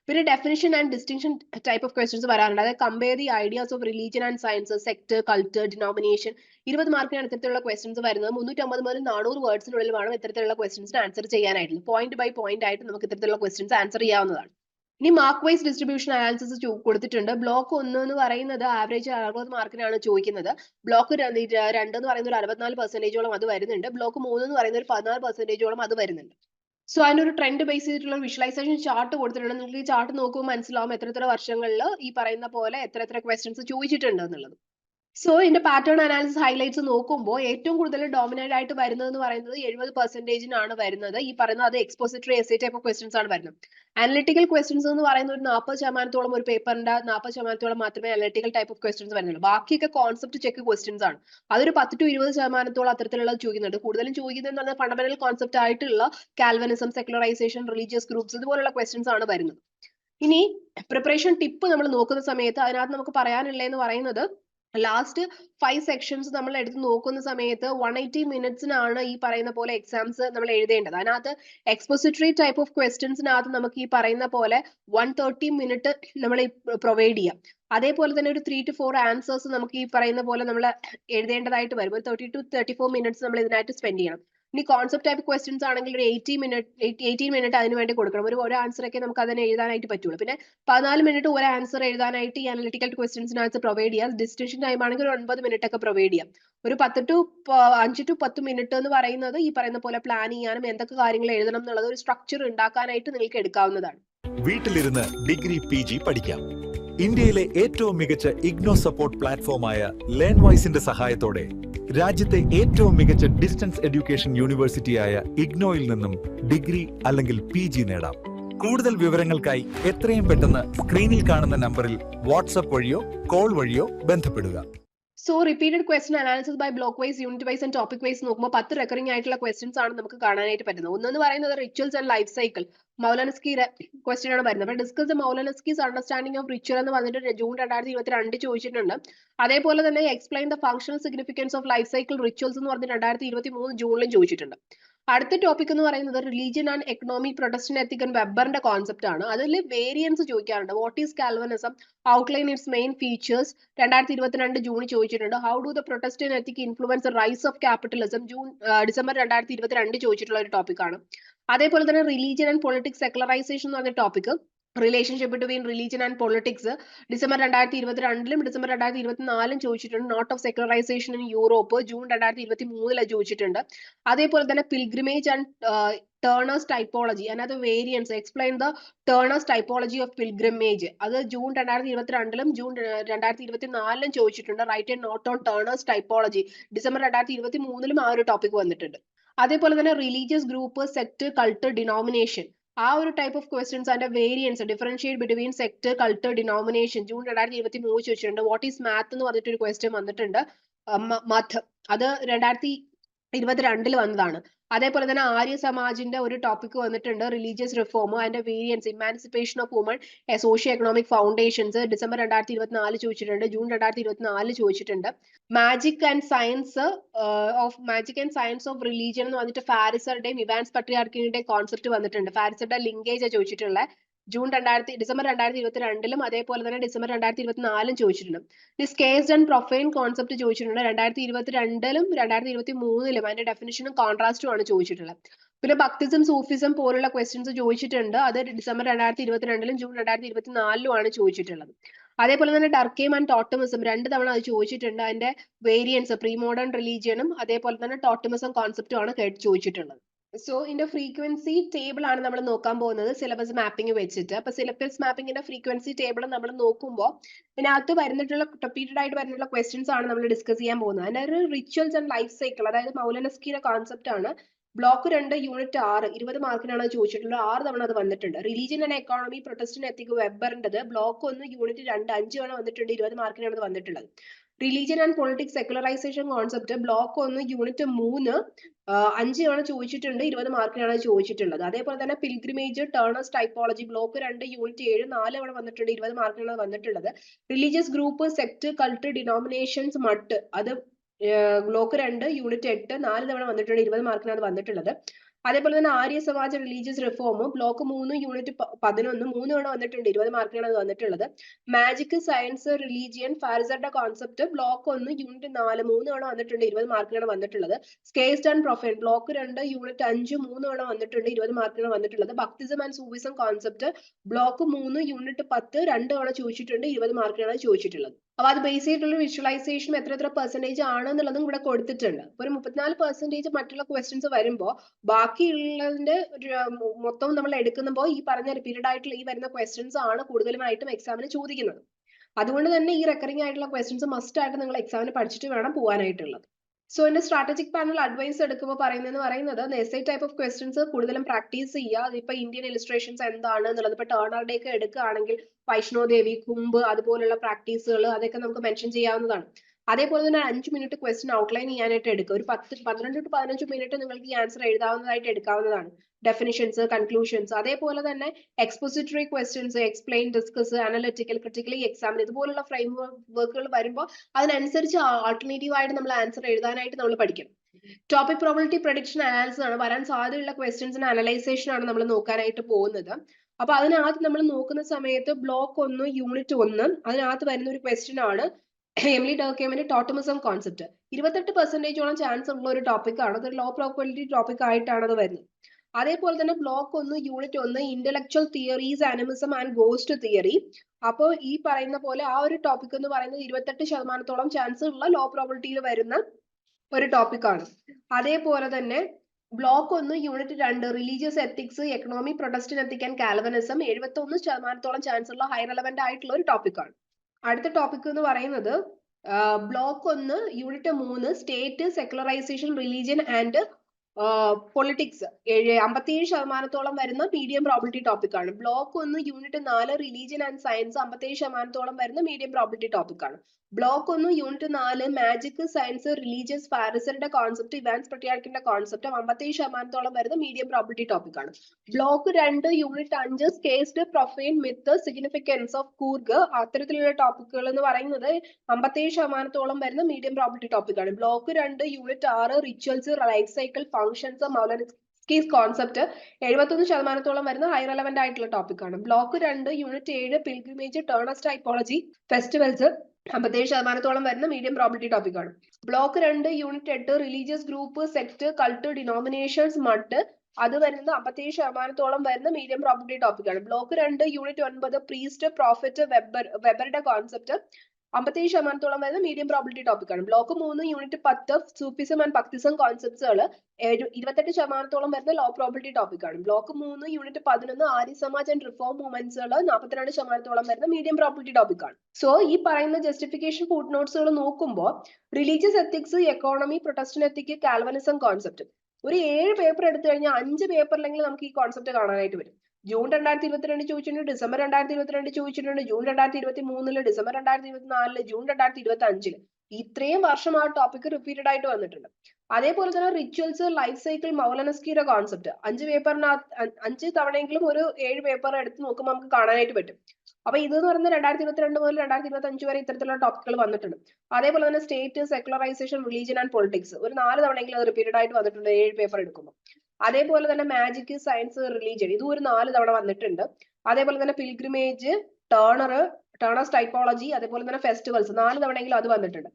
പിന്നെ definition and distinction type of questions വരാറുണ്ട്. അതായത് compare the ideas of religion and science sector culture denomination ഇരുപത് മാർക്കിന് ഇത്തരത്തിലുള്ള ക്വസ്റ്റ്യൻസ് വരുന്നത് മുന്നൂറ്റമ്പത് മുതൽ നാനൂറ് വേർഡ്സിനുള്ളിൽ വേണം ഇത്തരത്തിലുള്ള ക്വസ്റ്റ്യൻസിന് ആൻസർ ചെയ്യാനായിട്ടുള്ളത് പോയിന്റ് ബൈ പോയിന്റ് ആയിട്ട് നമുക്ക് ഇത്തരത്തിലുള്ള ക്വസ്റ്റ്യൻസ് ആൻസർ ചെയ്യാവുന്നതാണ്. ഇനി മാർക്ക് വൈസ് ഡിസ്ട്രിബ്യൂഷൻ അനാലിസിസ് കൊടുത്തിട്ടുണ്ട്. ബ്ലോക്ക് ഒന്ന് എന്ന് പറയുന്നത് ആവറേജ് അറുപത് മാർക്കിനാണ് ചോദിക്കുന്നത്. ബ്ലോക്ക് രണ്ട് എന്ന് പറയുന്ന ഒരു അറുപത്തിനാല് പെർസെന്റേജോളം അത് വരുന്നുണ്ട്. ബ്ലോക്ക് മൂന്ന് എന്ന് പറയുന്ന ഒരു പതിനാല് പെർസെന്റേജോളം അത് വരുന്നുണ്ട്. സോ അതിനൊരു ട്രെൻഡ് ബേസ് ചെയ്തിട്ടുള്ള വിഷ്വലൈസേഷൻ ചാർട്ട് കൊടുത്തിട്ടുണ്ട്. നിങ്ങൾക്ക് ഈ ചാർട്ട് നോക്കുമ്പോൾ മനസ്സിലാവും എത്ര എത്ര വർഷങ്ങളിൽ ഈ പറയുന്ന പോലെ എത്ര എത്ര ക്വസ്റ്റ്യൻസ് ചോദിച്ചിട്ടുണ്ട് എന്നുള്ളത്. സോ ഇതിന്റെ പാറ്റേൺ അനാലിസിസ് ഹൈലൈറ്റ്സ് നോക്കുമ്പോൾ ഏറ്റവും കൂടുതൽ ഡോമിനേറ്റ് ആയിട്ട് വരുന്നത് എന്ന് പറയുന്നത് എഴുപത് പെർസെന്റേജിനാണ് വരുന്നത്. ഈ പറയുന്നത് അത് expository essay type of questions ആണ് വരുന്നത്. അനലിറ്റിക്കൽ ക്വസ്റ്റൻസ് എന്ന് പറയുന്ന ഒരു നാൽപ്പത് ശതമാനത്തോളം ഒരു പേപ്പറിന്റെ നാൽപ്പത് ശതമാനത്തോളം മാത്രമേ അനലിറ്റിക്കൽ ടൈപ്പ് ഓഫ് ക്വസ്റ്റൻസ് വരുന്നുള്ളൂ. ബാക്കിയൊക്കെ കോൺസെപ്റ്റ് ചെക്ക് ക്വസ്റ്റൻസ് ആണ്. അതൊരു പത്ത് ടു ഇരുപത് ശതമാനത്തോളം അത്തരത്തിലുള്ളത് ചോദിക്കുന്നുണ്ട്. കൂടുതലും ചോദിക്കുന്നത് എന്ന് പറഞ്ഞാൽ ഫണ്ടമെന്റൽ കോൺസെപ്റ്റ് ആയിട്ടുള്ള കാൽവനിസം സെക്യുലറൈസേഷൻ റിലീജിയസ് ഗ്രൂപ്പ്സ് ഇതുപോലുള്ള ക്വസ്റ്റൻസ് ആണ് വരുന്നത്. ഇനി പ്രിപ്പറേഷൻ ടിപ്പ് നമ്മൾ നോക്കുന്ന സമയത്ത് അതിനകത്ത് നമുക്ക് പറയാനുള്ളതെന്ന് പറയുന്നത് ലാസ്റ്റ് ഫൈവ് സെക്ഷൻസ് നമ്മൾ എടുത്ത് നോക്കുന്ന സമയത്ത് വൺ എയ്റ്റി മിനിറ്റ്സിനാണ് ഈ പറയുന്ന പോലെ എക്സാംസ് നമ്മൾ എഴുതേണ്ടത്. അതിനകത്ത് എക്സ്പോസിറ്ററി ടൈപ്പ് ഓഫ് ക്വസ്റ്റ്യൻസിനകത്ത് നമുക്ക് ഈ പറയുന്ന പോലെ വൺ തേർട്ടി മിനിറ്റ് നമ്മൾ പ്രൊവൈഡ് ചെയ്യാം. അതേപോലെ തന്നെ ഒരു ത്രീ ടു ഫോർ ആൻസേഴ്സ് നമുക്ക് ഈ പറയുന്ന പോലെ നമ്മൾ എഴുതേണ്ടതായിട്ട് വരും. ഒരു thirty to thirty four minutes നമ്മൾ ഇതിനായിട്ട് സ്പെൻഡ് ചെയ്യണം. ഇനി കോൺസെപ്റ്റ് ടൈപ്പ് ക്വസ്റ്റ്യൻസ് ആണെങ്കിൽ ഒരു എയ്റ്റി മിനിറ്റ് എയ്റ്റീൻ മിനിറ്റ് അതിന് വേണ്ടി കൊടുക്കണം. ഒരു ഒരു ഒക്കെ നമുക്ക് അതിനെ എഴുതാനായിട്ട് പറ്റുള്ളൂ. പിന്നെ പതിനാല് മിനിറ്റ് ഒരു ആൻസർ എഴുതാനായിട്ട് ഈ അനലിറ്റിക്കൽ ക്വസ്റ്റ്യൻസിനകത്ത് പ്രൊവൈഡ് ചെയ്യാം. ഡിസ്റ്റിഷൻ ടൈം ആണെങ്കിൽ ഒരു ഒൻപത് മിനിറ്റ് ഒക്കെ പ്രൊവൈഡ് ചെയ്യാം. ഒരു പത്ത് ടു അഞ്ച് ടു പത്ത് മിനിറ്റ് എന്ന് പറയുന്നത് ഈ പറയുന്ന പോലെ പ്ലാൻ ചെയ്യാനും എന്തൊക്കെ കാര്യങ്ങൾ എഴുതണം എന്നുള്ളത് ഒരു സ്ട്രക്ചർ ഉണ്ടാക്കാനായിട്ട് നിങ്ങൾക്ക് എടുക്കാവുന്നതാണ്. വീട്ടിലിരുന്ന് ഡിഗ്രി പി ജി പഠിക്കാം. ഇന്ത്യയിലെ ഏറ്റവും മികച്ച ഇഗ്നോ സപ്പോർട്ട് പ്ലാറ്റ്ഫോമായ ലേൺ വൈസിന്റെ സഹായത്തോടെ രാജ്യത്തെ ഏറ്റവും മികച്ച ഡിസ്റ്റൻസ് എഡ്യൂക്കേഷൻ യൂണിവേഴ്സിറ്റിയായ ഇഗ്നോയിൽ നിന്നും ഡിഗ്രി അല്ലെങ്കിൽ പി ജി നേടാം. കൂടുതൽ വിവരങ്ങൾക്കായി എത്രയും പെട്ടെന്ന് സ്ക്രീനിൽ കാണുന്ന നമ്പറിൽ വാട്സപ്പ് വഴിയോ കോൾ വഴിയോ ബന്ധപ്പെടുക. So repeated question analysis by block wise unit wise and topic wise നോക്കുമ്പോൾ പത്ത് റെക്കറിംഗ് ആയിട്ടുള്ള ക്വസ്റ്റൻസ് ആണ് നമുക്ക് കാണാനായിട്ട് പറ്റുന്നത്. ഒന്നെന്ന് പറയുന്നത് rituals and life cycle Malinowski question ആണ് വരുന്നത്. അപ്പോൾ discuss the Malinowski's understanding of ritual എന്ന് പറഞ്ഞിട്ട് ജൂൺ രണ്ടായിരത്തി ഇരുപത്തി രണ്ട് ചോദിച്ചിട്ടുണ്ട്. അതേപോലെ തന്നെ explain the functional significance of life cycle rituals എന്ന് പറഞ്ഞിട്ട് രണ്ടായിരത്തി ഇരുപത്തി മൂന്ന് ജൂണിലും ചോദിച്ചിട്ടുണ്ട്. അടുത്ത ടോപ്പിക് എന്ന് പറയുന്നത് religion and economic Protestant ethic and വെബറിന്റെ concept ആണ്. അതിൽ വേരിയൻസ് ചോദിക്കാറുണ്ട്. What is Calvinism outline its main features രണ്ടായിരത്തി ഇരുപത്തിരണ്ട് ജൂണിൽ ചോദിച്ചിട്ടുണ്ട്. How do the Protestant ethic influence rise of capitalism June December രണ്ടായിരത്തി ഇരുപത്തിരണ്ട് ചോദിച്ചിട്ടുള്ള ഒരു ടോപ്പിക്കാണ് അതേപോലെ തന്നെ റിലീജിയൻ ആൻഡ് പൊളിറ്റിക്സ് സെക്കുലറൈസേഷൻ എന്ന് പറഞ്ഞ topic relationship between religion and politics December രണ്ടായിരത്തി ഇരുപത്തിരണ്ടിലും ഡിസംബർ രണ്ടായിരത്തി ഇരുപത്തിനാലും ചോദിച്ചിട്ടുണ്ട്. Note of secularisation in Europe June രണ്ടായിരത്തി ഇരുപത്തി മൂന്നിൽ ചോദിച്ചിട്ടുണ്ട്. അതേപോലെ തന്നെ പിൽഗ്രിമേജ് ആൻഡ് ടേണേഴ്സ് ടൈപ്പോളജി അതിനകത്ത് variants explain the Turner's typology of pilgrimage അത് ജൂൺ രണ്ടായിരത്തി ഇരുപത്തിരണ്ടിലും ജൂൺ രണ്ടായിരത്തി ഇരുപത്തി നാലിലും ചോദിച്ചിട്ടുണ്ട്. Write and note on Turner's typology December രണ്ടായിരത്തി ഇരുപത്തി മൂന്നിലും ആ ഒരു ടോപ്പിക് വന്നിട്ടുണ്ട്. അതേപോലെ തന്നെ religious group sect cult denomination ആ ഒരു ടൈപ്പ് ഓഫ് ക്വസ്റ്റ്യൻസ് അതിന്റെ variants differentiate between sector culture denomination June രണ്ടായിരത്തി ഇരുപത്തി മൂന്ന് ചോദിച്ചിട്ടുണ്ട്. വാട്ട് ഈസ് മാത്ത് എന്ന് പറഞ്ഞിട്ട് ഒരു ക്വസ്റ്റ്യൻ വന്നിട്ടുണ്ട് മത്ത് അത് രണ്ടായിരത്തി ഇരുപത്തിരണ്ടിൽ വന്നതാണ്. അതേപോലെ തന്നെ ആര്യ സമാജിന്റെ ഒരു ടോപ്പിക് വന്നിട്ടുണ്ട് റിലീജിയസ് റിഫോം അതിന്റെ variance emancipation of women socio economic foundations December രണ്ടായിരത്തി ഇരുപത്തിനാല് ചോദിച്ചിട്ടുണ്ട് ജൂൺ രണ്ടായിരത്തി ഇരുപത്തിനാല് ചോദിച്ചിട്ടുണ്ട്. Magic and science of magic and science of religion എന്ന് വന്നിട്ട് ഫാരിസറുടെയും ഇവാൻസ് പട്രിയാർക്കിന്റെയും കോൺസെപ്റ്റ് വന്നിട്ടുണ്ട്. ഫാരിസറുടെ ലിങ്കേജ് ചോദിച്ചിട്ടുള്ളത് ജൂൺ രണ്ടായിരത്തി ഡിസംബർ രണ്ടായിരത്തി ഇരുപത്തി രണ്ടിലും അതേപോലെ തന്നെ ഡിസംബർ രണ്ടായിരത്തി ഇരുപത്തിനാലും ചോദിച്ചിട്ടുണ്ട്. ഡിസ്കേസ്ഡ് ആൻഡ് പ്രൊഫൈൻ കോൺസെപ്റ്റ് ചോദിച്ചിട്ടുണ്ട്. രണ്ടായിരത്തി ഇരുപത്തി രണ്ടിലും രണ്ടായിരത്തി ഇരുപത്തി മൂന്നിലും അതിന്റെ ഡെഫിനിഷനും കോൺട്രാസ്റ്റും ആണ് ചോദിച്ചിട്ടുള്ളത്. പിന്നെ ഭക്തിസം സൂഫിസം പോലുള്ള ക്വസ്റ്റ്യൻസ് ചോദിച്ചിട്ടുണ്ട്. അത് ഡിസംബർ രണ്ടായിരത്തി ഇരുപത്തിരണ്ടിലും ജൂൺ രണ്ടായിരത്തി ഇരുപത്തിനാലിലും ആണ് ചോദിച്ചിട്ടുള്ളത്. അതേപോലെ തന്നെ ടർക്കേം ആൻഡ് ടോട്ടമിസം രണ്ട് തവണ അത് ചോദിച്ചിട്ടുണ്ട്. അതിന്റെ വേരിയൻസ് പ്രീ മോഡേൺ റിലീജിയനും അതേപോലെ തന്നെ ടോട്ടമിസം കോൺസെപ്റ്റും ആണ് ചോദിച്ചിട്ടുള്ളത്. സോ ഇതിന്റെ ഫ്രീക്വൻസി ടേബിൾ ആണ് നമ്മൾ നോക്കാൻ പോകുന്നത്. സിലബസ് മാപ്പിംഗ് വെച്ചിട്ട്. അപ്പൊ സിലബസ് മാപ്പിംഗിന്റെ ഫ്രീക്വൻസി ടേബിൾ നമ്മൾ നോക്കുമ്പോൾ ഇതിനകത്ത് വരുന്നിട്ടുള്ള റിപ്പീറ്റഡ് ആയിട്ട് വരുന്നിട്ടുള്ള ക്വസ്റ്റ്യൻസ് ആണ് നമ്മൾ ഡിസ്കസ് ചെയ്യാൻ പോകുന്നത്. അതിന്റെ ഒരു റിച്വൽസ് ആൻഡ് ലൈഫ് സൈക്കിൾ അതായത് മൗലനസ്കിയുടെ കോൺസെപ്റ്റ് ആണ്. ബ്ലോക്ക് രണ്ട് യൂണിറ്റ് ആറ്. ഇരുപത് മാർക്കിനാണ് ചോദിച്ചിട്ടുള്ളത്. ആറ് തവണ അത് വന്നിട്ടുണ്ട്. റിലീജിയൻ ആൻഡ് എക്കോണമി പ്രൊട്ടസ്റ്റിന് എത്തിക്ക് വെബറിന്റെത്. ബ്ലോക്ക് ഒന്ന് യൂണിറ്റ് രണ്ട്. അഞ്ച് തവണ വന്നിട്ടുണ്ട്. ഇരുപത് മാർക്കിനാണ് അത് വന്നിട്ടുള്ളത്. Religion and politics secularisation concept block ഒന്ന് യൂണിറ്റ് മൂന്ന്. അഞ്ച് തവണ ചോദിച്ചിട്ടുണ്ട് ഇരുപത് മാർക്കിനാണ് ചോദിച്ചിട്ടുള്ളത്. അതേപോലെ തന്നെ പിൽഗ്രിമേജ് ടേണേഴ്സ് ടൈപ്പോളജി ബ്ലോക്ക് രണ്ട് യൂണിറ്റ് ഏഴ് നാല് തവണ വന്നിട്ടുണ്ട് ഇരുപത് മാർക്കിനാണ് വന്നിട്ടുള്ളത്. Religious group sect cult denominations mutt അത് ബ്ലോക്ക് രണ്ട് യൂണിറ്റ് എട്ട് നാല് തവണ വന്നിട്ടുണ്ട് ഇരുപത് മാർക്കിനാണ് വന്നിട്ടുള്ളത്. അതേപോലെ തന്നെ ആര്യ സമാജ റിലീജിയസ് റിഫോമും ബ്ലോക്ക് മൂന്ന് യൂണിറ്റ് പതിനൊന്ന് മൂന്ന് തവണ വന്നിട്ടുണ്ട്. ഇരുപത് മാർക്കിനാണ് അത് വന്നിട്ടുള്ളത്. മാജിക് സയൻസ് റിലീജിയൻ ഫാരിസറുടെ കോൺസെപ്റ്റ് ബ്ലോക്ക് ഒന്ന് യൂണിറ്റ് നാല് മൂന്ന് തവണ വന്നിട്ടുണ്ട്. ഇരുപത് മാർക്കിനാണ് വന്നിട്ടുള്ളത്. സ്കേസ്ഡ് ആൻഡ് പ്രൊഫൈൻ ബ്ലോക്ക് രണ്ട് യൂണിറ്റ് അഞ്ച് മൂന്ന് തവണ വന്നിട്ടുണ്ട്. ഇരുപത് മാർക്കിനാണ് വന്നിട്ടുള്ളത്. Bhaktism and Sufism concept block മൂന്ന് യൂണിറ്റ് പത്ത് രണ്ട് തവണ ചോദിച്ചിട്ടുണ്ട്. ഇരുപത് മാർക്കിനാണ് ചോദിച്ചിട്ടുള്ളത്. അപ്പൊ അത് ബേസ് ചെയ്തിട്ടുള്ള വിഷ്വലൈസേഷൻ എത്ര എത്ര പെർസെന്റേജ് ആണ് എന്നുള്ളതും ഇവിടെ കൊടുത്തിട്ടുണ്ട്. ഒരു മുപ്പത്തിനാല് പെർസെന്റേജ് മറ്റുള്ള ക്വസ്റ്റ്യൻസ് വരുമ്പോൾ ബാക്കിയുള്ളതിന്റെ മൊത്തം നമ്മൾ എടുക്കുമ്പോൾ ഈ പറഞ്ഞ റിപ്പീറ്റഡ് ആയിട്ടുള്ള ഈ വരുന്ന ക്വസ്റ്റ്യൻസ് ആണ് കൂടുതലുമായിട്ടും എക്സാമിന് ചോദിക്കുന്നത്. അതുകൊണ്ട് തന്നെ ഈ റെക്കറിംഗ് ആയിട്ടുള്ള ക്വസ്റ്റ്യൻസ് മസ്റ്റ് ആയിട്ട് നിങ്ങൾ എക്സാമിന് പഠിച്ചിട്ട് വേണം പോകാനായിട്ടുള്ളത് സോ എന്റെ സ്ട്രാറ്റജിക് പാനൽ അഡ്വൈസ് എടുക്കുമ്പോൾ പറയുന്നതെന്ന് പറയുന്നത് നെസൈ ടൈപ്പ് ഓഫ് ക്വസ്റ്റ്യൻസ് കൂടുതലും പ്രാക്ടീസ് ചെയ്യുക. അതിപ്പോ ഇന്ത്യൻ ഇലിസ്ട്രേഷൻസ് എന്താണ് എന്നുള്ളത്. ഇപ്പൊ ടേണറുടെ ഒക്കെ എടുക്കുകയാണെങ്കിൽ വൈഷ്ണോദേവി കുമ്പ് അതുപോലുള്ള പ്രാക്ടീസുകൾ അതൊക്കെ നമുക്ക് മെൻഷൻ ചെയ്യാവുന്നതാണ്. അതേപോലെ തന്നെ അഞ്ച് മിനിറ്റ് ക്വസ്റ്റ്യൻ ഔട്ട്ലൈൻ ചെയ്യാനായിട്ട് എടുക്കുക. ഒരു പത്ത് പന്ത്രണ്ട് ടു പതിനഞ്ച് മിനിറ്റ് നിങ്ങൾക്ക് ഈ ആൻസർ എഴുതാവുന്നതായിട്ട് എടുക്കാവുന്നതാണ്. ഡെഫിനിഷൻസ് കൺക്ലൂഷൻസ് അതേപോലെ തന്നെ expository questions explain discuss analytical critically examine ഇതുപോലുള്ള ഫ്രെയിം വർക്കുകൾ വരുമ്പോൾ അതിനനുസരിച്ച് ആൾട്ടർനേറ്റീവ് ആയിട്ട് നമ്മൾ ആൻസർ എഴുതാനായിട്ട് നമ്മൾ പഠിക്കണം ടോപ്പിക് പ്രോബിലിറ്റി പ്രൊഡിക്ഷൻ അനാലിസിസ് ആണ്. വരാൻ സാധ്യതയുള്ള ക്വസ്റ്റ്യൻസിന് അനലൈസേഷൻ ആണ് നമ്മൾ നോക്കാനായിട്ട് പോകുന്നത്. അപ്പൊ അതിനകത്ത് നമ്മൾ നോക്കുന്ന സമയത്ത് ബ്ലോക്ക് ഒന്ന് യൂണിറ്റ് ഒന്ന് അതിനകത്ത് വരുന്ന ഒരു ക്വസ്റ്റ്യൻ ആണ് എമിലി ഡർക്കേമിന്റെ ടോട്ടമിസം കോൺസെപ്റ്റ് ഇരുപത്തെട്ട് പെർസെന്റേജോളം ചാൻസ് ഉള്ള ഒരു ടോപ്പിക് ആണ്. അതൊരു ലോ പ്രോബിലിറ്റി ടോപ്പിക് ആയിട്ടാണ് അത് വരുന്നത്. അതേപോലെ തന്നെ ബ്ലോക്ക് ഒന്ന് യൂണിറ്റ് ഒന്ന് intellectual theories animism and ghost theory അപ്പോൾ ഈ പറയുന്ന പോലെ ആ ഒരു ടോപ്പിക് എന്ന് പറയുന്നത് ഇരുപത്തെട്ട് ശതമാനത്തോളം ചാൻസ് ഉള്ള ലോ പ്രോബിലിറ്റിയിൽ വരുന്ന ഒരു ടോപ്പിക്കാണ് അതേപോലെ തന്നെ ബ്ലോക്ക് ഒന്ന് യൂണിറ്റ് രണ്ട് religious ethics economy Protestant ethic and എഴുപത്തി ഒന്ന് ശതമാനത്തോളം ചാൻസ് ഉള്ള ഹൈ റെലവെന്റ് ആയിട്ടുള്ള ഒരു ടോപ്പിക്കാണ് അടുത്ത ടോപ്പിക് എന്ന് പറയുന്നത് ബ്ലോക്ക് ഒന്ന് യൂണിറ്റ് മൂന്ന് state secularisation religion and politics ഏഴ് അമ്പത്തിയേഴ് ശതമാനത്തോളം വരുന്ന മീഡിയം പ്രോബിലിറ്റി ടോപ്പിക് ആണ്. ബ്ലോക്ക് ഒന്ന് യൂണിറ്റ് നാല് റിലീജിയൻ ആൻഡ് സയൻസ് അമ്പത്തിയേഴ് ശതമാനത്തോളം വരുന്ന മീഡിയം പ്രോബിലിറ്റി ടോപ്പിക് ആണ്. ബ്ലോക്ക് ഒന്ന് യൂണിറ്റ് നാല് മാജിക് സയൻസ് റിലീജിയസ് ഫാരിസറിന്റെ കോൺസെപ്റ്റ് ഇവാൻസ് പ്രട്ടിയാക്കിന്റെ കോൺസെപ്റ്റ് അമ്പത്തേഴ് ശതമാനത്തോളം വരുന്ന മീഡിയം പ്രോബിലിറ്റി ടോപ്പിക് ആണ്. ബ്ലോക്ക് രണ്ട് യൂണിറ്റ് അഞ്ച് sacred profane myth significance of Coorg അത്തരത്തിലുള്ള ടോപ്പിക്കുകൾ എന്ന് പറയുന്നത് അമ്പത്തേഴ് ശതമാനത്തോളം വരുന്ന മീഡിയം പ്രോബിലിറ്റി ടോപ്പിക് ആണ്. ബ്ലോക്ക് രണ്ട് യൂണിറ്റ് ആറ് റിച്വൽസ് ലൈഫ് സൈക്കിൾ ഫംഗ്ഷൻസ് കീസ് കോൺസെപ്റ്റ് എഴുപത്തൊന്ന് ശതമാനത്തോളം വരുന്ന ഹൈ റെലവെന്റ് ആയിട്ടുള്ള ടോപ്പിക് ആണ്. ബ്ലോക്ക് രണ്ട് യൂണിറ്റ് ഏഴ് പിൽഗ്രിമേജ് ടേണസ് ടൈപ്പോളജി ഫെസ്റ്റിവൽസ് അമ്പത്തേഴ് ശതമാനത്തോളം വരുന്ന മീഡിയം പ്രോബിലിറ്റി ടോപ്പിക് ആണ്. ബ്ലോക്ക് രണ്ട് യൂണിറ്റ് എട്ട് religious group sect cult denominations mutt അത് വരുന്നത് അമ്പത്തേഴ് ശതമാനത്തോളം വരുന്ന മീഡിയം പ്രോബിലിറ്റി ടോപ്പിക് ആണ്. ബ്ലോക്ക് രണ്ട് യൂണിറ്റ് ഒൻപത് പ്രീസ്റ്റ് പ്രോഫിറ്റ് വെബർ വെബറുടെ കോൺസെപ്റ്റ് അമ്പത്തേഴ് ശതമാനത്തോളം വരുന്ന മീഡിയം പ്രോബിലിറ്റി ടോപ്പിക് ആണ്. ബ്ലോക്ക് മൂന്ന് യൂണിറ്റ് പത്ത് സൂപ്പിസം ആൻഡ് പക്തിസം കോൺസെപ്റ്റ്സുകൾ ഇരുപത്തെട്ട് ശതമാനത്തോളം വരുന്ന ലോ പ്രോബിലിറ്റി ടോപ്പിക് ആണ്. ബ്ലോക്ക് മൂന്ന് യൂണിറ്റ് പതിനൊന്ന് ആര്യ സമാജ് ആൻഡ് റിഫോം മൂവ്മെന്റ്സുകൾ നാൽപ്പത്തിരണ്ട് ശതമാനത്തോളം വരുന്ന മീഡിയം പ്രോബിലിറ്റി ടോപ്പിക് ആണ്. സോ ഈ പറയുന്ന ജസ്റ്റിഫിക്കേഷൻ ഫുഡ് നോട്ട്സുകൾ നോക്കുമ്പോൾ religious ethics economy Protestant ethic Calvinism concept ഒരു ഏഴ് പേപ്പർ എടുത്തു കഴിഞ്ഞാൽ അഞ്ച് പേപ്പറിലെങ്കിലും നമുക്ക് ഈ കോൺസെപ്റ്റ് കാണാനായിട്ട് വരും ജൂൺ രണ്ടായിരത്തി ഇരുപത്തിരണ്ട് ചോദിച്ചിട്ടുണ്ട് ഡിസംബർ രണ്ടായിരത്തി ഇരുപത്തിരണ്ട് ചോദിച്ചിട്ടുണ്ട് ജൂൺ രണ്ടായിരത്തി ഇരുപത്തി മൂന്നിൽ ഡിസംബർ രണ്ടായിരത്തി ഇരുപത്തി നാലിൽ ജൂൺ രണ്ടായിരത്തി ഇരുപത്തി അഞ്ചിൽ ഇത്രയും വർഷം ആ ടോപ്പിക് റിപ്പീറ്റഡ് ആയിട്ട് വന്നിട്ടുണ്ട്. അതേപോലെ തന്നെ റിച്വൽസ് ലൈഫ് സൈക്കിൾ മൗലനസ്കിയുടെ കോൺസെപ്റ്റ് അഞ്ച് പേപ്പറിനകത്ത് അഞ്ച് തവണയെങ്കിലും ഒരു ഏഴ് പേപ്പർ എടുത്ത് നോക്കുമ്പോൾ നമുക്ക് കാണാനായിട്ട് പറ്റും. അപ്പൊ ഇത് എന്ന് പറയുന്നത് രണ്ടായിരത്തി ഇരുപത്തിരണ്ട് മുതൽ രണ്ടായിരത്തി ഇരുപത്തി അഞ്ച് വരെ ഇത്തരത്തിലുള്ള ടോപ്പിക്കുകൾ വന്നിട്ടുണ്ട്. അതേപോലെ തന്നെ state secularisation religion and politics ഒരു നാല് തവണയെങ്കിലും അത് റിപ്പീറ്റഡ് ആയിട്ട് വന്നിട്ടുണ്ട് ഏഴ് പേപ്പർ എടുക്കുമ്പോൾ അതേപോലെ തന്നെ മാജിക് സയൻസ് റിലീജിയൻ ഇതും ഒരു നാല് തവണ വന്നിട്ടുണ്ട്. അതേപോലെ തന്നെ പിൽഗ്രിമേജ് ടേണർ ടേണേഴ്സ് ടൈപ്പോളജി അതേപോലെ തന്നെ ഫെസ്റ്റിവൽസ് നാല് തവണയെങ്കിലും അത് വന്നിട്ടുണ്ട്.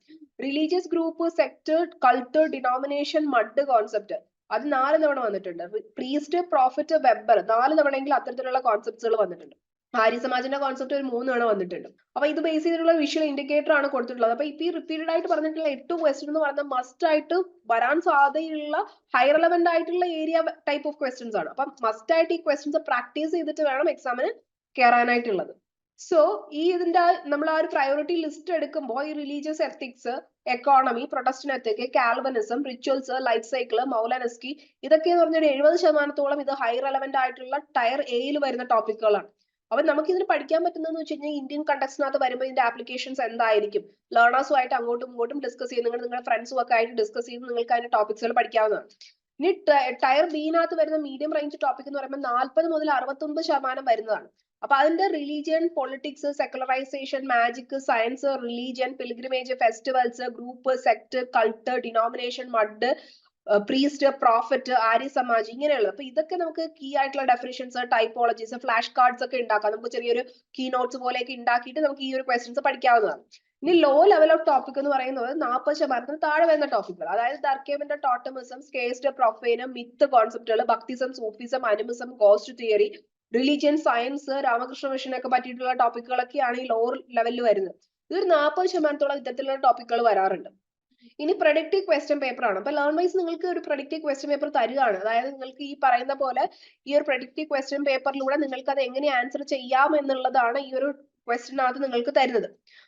Religious group sector cult denomination mutt concept അത് നാല് തവണ വന്നിട്ടുണ്ട്. പ്രീസ്റ്റ് പ്രോഫിറ്റ് വെബർ നാല് തവണയെങ്കിലും അത്തരത്തിലുള്ള കോൺസെപ്റ്റ്സുകൾ വന്നിട്ടുണ്ട്. ആര്യ സമാജിന്റെ കോൺസെപ്റ്റ് ഒരു മൂന്ന് തവണ വന്നിട്ടുണ്ട്. അപ്പൊ ഇത് ബേസ് ചെയ്തിട്ടുള്ള വിഷ്വൽ ഇൻഡിക്കേറ്റർ ആണ് കൊടുത്തിട്ടുള്ളത്. അപ്പൊ ഇപ്പൊ റിപ്പീറ്റഡ് ആയിട്ട് പറഞ്ഞിട്ടുള്ള എട്ട് ക്വസ്റ്റ്യൻ എന്ന് പറഞ്ഞാൽ മസ്റ്റ് ആയിട്ട് വരാൻ സാധ്യതയുള്ള ഹൈ റെലവെന്റ് ആയിട്ടുള്ള ഏരിയ ടൈപ്പ് ഓഫ് ക്വസ്റ്റ്യൻസ് ആണ്. അപ്പൊ മസ്റ്റ് ആയിട്ട് ഈ ക്വസ്റ്റ്യൻസ് പ്രാക്ടീസ് ചെയ്തിട്ട് വേണം എക്സാമിന് കയറാനായിട്ടുള്ളത് സോ ഈ ഇതിന്റെ നമ്മൾ ആ ഒരു പ്രയോറിറ്റി ലിസ്റ്റ് എടുക്കുമ്പോൾ ഈ religious ethics economy പ്രൊട്ടസ്റ്റിന് ethic Calvinism rituals life cycle Malinowski ഇതൊക്കെ എന്ന് പറഞ്ഞാൽ എഴുപത് ശതമാനത്തോളം ഇത് ഹൈ റെലവെന്റ് ആയിട്ടുള്ള ടയർ എയിൽ വരുന്ന ടോപ്പിക്കുകളാണ് അപ്പൊ നമുക്ക് ഇതിന് പഠിക്കാൻ പറ്റുന്നതെന്ന് വെച്ച് കഴിഞ്ഞാൽ ഇന്ത്യൻ കണ്ടക്സിനകത്ത് വരുമ്പോൾ ഇതിന്റെ ആപ്ലിക്കേഷൻസ് എന്തായിരിക്കും? ലേണേഴ്സുമായിട്ട് അങ്ങോട്ടും ഇങ്ങോട്ടും ഡിസ്കസ് ചെയ്ത് നിങ്ങൾ നിങ്ങളുടെ ഫ്രണ്ട്സും ഒക്കെ ആയിട്ട് ഡിസ്കസ് ചെയ്ത് നിങ്ങൾക്ക് അതിന്റെ ടോപ്പിക്സുകൾ പഠിക്കാവുന്നതാണ്. ഇനി ടയർ ബിനകത്ത് വരുന്ന മീഡിയം റേഞ്ച് ടോപ്പിക് എന്ന് പറയുമ്പോൾ നാൽപ്പത് മുതൽ അറുപത്തൊമ്പത് ശതമാനം വരുന്നതാണ്. അപ്പൊ അതിന്റെ religion politics secularisation magic science religion pilgrimage festivals group sect cult denomination mutt priest prophet Arya Samaj ഇങ്ങനെയുള്ളത് അപ്പൊ ഇതൊക്കെ നമുക്ക് കീ ആയിട്ടുള്ള ഡെഫിനിഷൻസ് ടൈപ്പോളജീസ് ഫ്ലാഷ് കാർഡ്സ് ഒക്കെ ഉണ്ടാക്കാം. നമുക്ക് ചെറിയൊരു കീ നോട്ട്സ് പോലെയൊക്കെ ഉണ്ടാക്കിയിട്ട് നമുക്ക് ഈ ഒരു ക്വസ്റ്റ്യൻസ് പഠിക്കാവുന്നതാണ്. ഇനി ലോ ലെവൽ ഓഫ് ടോപ്പിക് എന്ന് പറയുന്നത് നാൽപ്പത് ശതമാനത്തിന് താഴെ വരുന്ന ടോപ്പിക്കുകൾ അതായത് ദർക്കേമിന്റെ totemism sacred പ്രൊഫൈന് myth കോൺസെപ്റ്റുകൾ Bhaktism Sufism animism ghost theory religion science Ramakrishna മിഷനൊക്കെ പറ്റിയിട്ടുള്ള ടോപ്പിക്കുകളൊക്കെയാണ് ഈ ലോവർ ലെവലിൽ വരുന്നത്. ഇതൊരു നാൽപ്പത് ശതമാനത്തോളം ഇത്തരത്തിലുള്ള ടോപ്പിക്കുകൾ വരാറുണ്ട്. ഇനി പ്രൊഡക്റ്റീവ് ക്വസ്റ്റ്യൻ പേപ്പർ ആണ്. അപ്പൊ ലേൺ വൈസ് നിങ്ങൾക്ക് ഒരു പ്രൊഡക്റ്റീവ് ക്വസ്റ്റ്യൻ പേപ്പർ തരികയാണ്. അതായത് നിങ്ങൾക്ക് ഈ പറയുന്ന പോലെ ഈ ഒരു പ്രൊഡക്റ്റീവ് ക്വസ്റ്റ്യൻ പേപ്പറിലൂടെ നിങ്ങൾക്ക് അത് എങ്ങനെ ആൻസർ ചെയ്യാം എന്നുള്ളതാണ് ഈ ഒരു ക്വസ്റ്റിനകത്ത് നിങ്ങൾക്ക് തരുന്നത്.